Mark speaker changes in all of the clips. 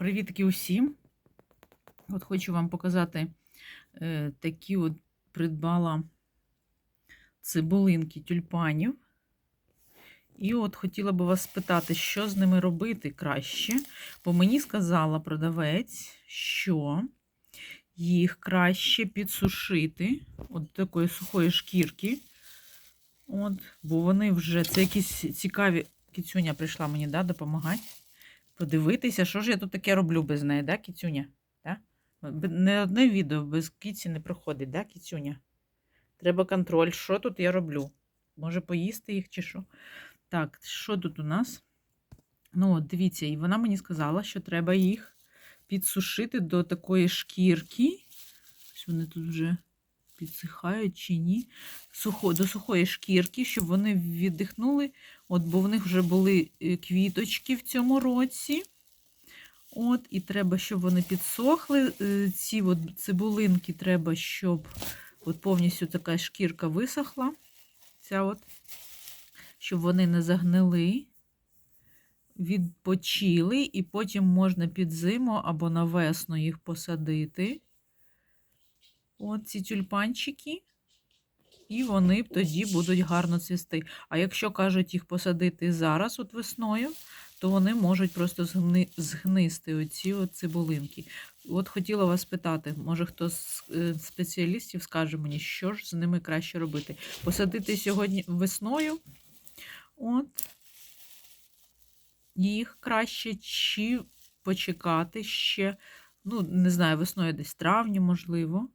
Speaker 1: Привітки усім! От хочу вам показати е, такі от придбала цибулинки тюльпанів. І от хотіла би вас спитати, що з ними робити краще. Бо мені сказала продавець, що їх краще підсушити от такої сухої шкірки. От, бо вони вже це якісь цікаві. Кіцюня прийшла мені да, допомагати. Подивитися, що ж я тут таке роблю без неї, да, Кіцюня? Да? Не одне відео без кіці не проходить, да, Кіцюня? Треба контроль, що тут я роблю? Може поїсти їх чи що? Так, що тут у нас? Ну, от, дивіться, і вона мені сказала, що треба їх підсушити до такої шкірки. Ось вони тут вже підсихають чи ні. Сухо, до сухої шкірки, щоб вони віддихнули. От, бо в них вже були е, квіточки в цьому році. От, і треба, щоб вони підсохли. Е, Ці от цибулинки треба, щоб от повністю така шкірка висохла. Ця от, щоб вони не загнили, відпочили, і потім можна під зиму або на весну їх посадити. От ці тюльпанчики. І вони тоді будуть гарно цвісти. А якщо кажуть їх посадити зараз, от весною, то вони можуть просто згни... згнисти оці от цибулинки. От хотіла вас питати, може хто з е, спеціалістів скаже мені, що ж з ними краще робити? Посадити сьогодні весною, от їх краще, чи почекати ще, ну, не знаю, весною десь травні, можливо.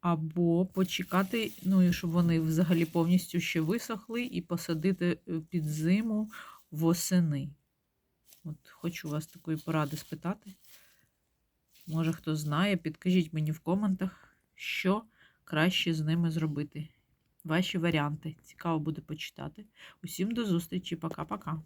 Speaker 1: Або почекати, ну щоб вони взагалі повністю ще висохли, і посадити е, під зиму восени. От хочу вас такої поради спитати. Може, хто знає, підкажіть мені в коментах, що краще з ними зробити. Ваші варіанти. Цікаво буде почитати. Усім до зустрічі. Пока-пока.